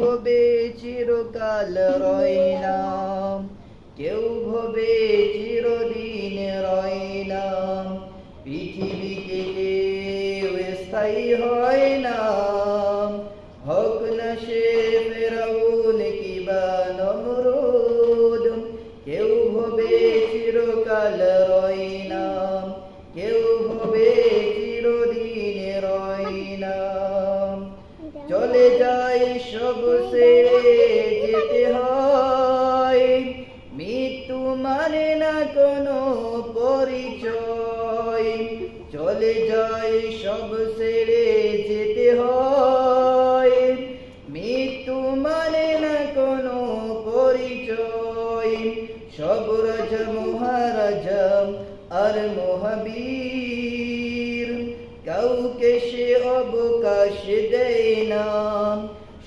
ভবে চিরকাল রয় কেউ ভবে চিরদিন না পৃথিবীতে স্থায়ী হয় না ভবে চিরদিন চলে যাই সব ছেড়ে যেতে হয়। মৃত্যু মানে না কোনো পরিচয়। চলে যাই সব ছেড়ে যেতে হয়। মৃত্যু মানে না কোনো পরিচয়। সব রাজা মহারাজা আর মহাবীর কাউকে সে অবকাশ দেয় না।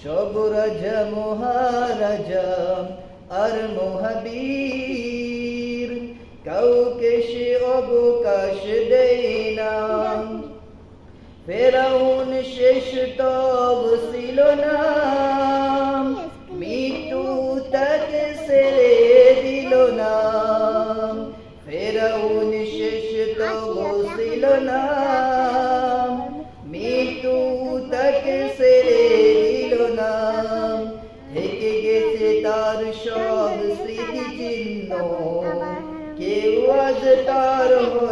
সব রাজা, মহারাজা আর মহাবীর কাউকে সে অবকাশ দেয় না। ফেরাউন শেষ তব ছিল না। মৃত্যু তাকে ছেড়ে দিল না। ফেরাউন শেষ তব ছিল না। তার সব স্মৃতি চিহ্ন কেউ আজ তার হয়ে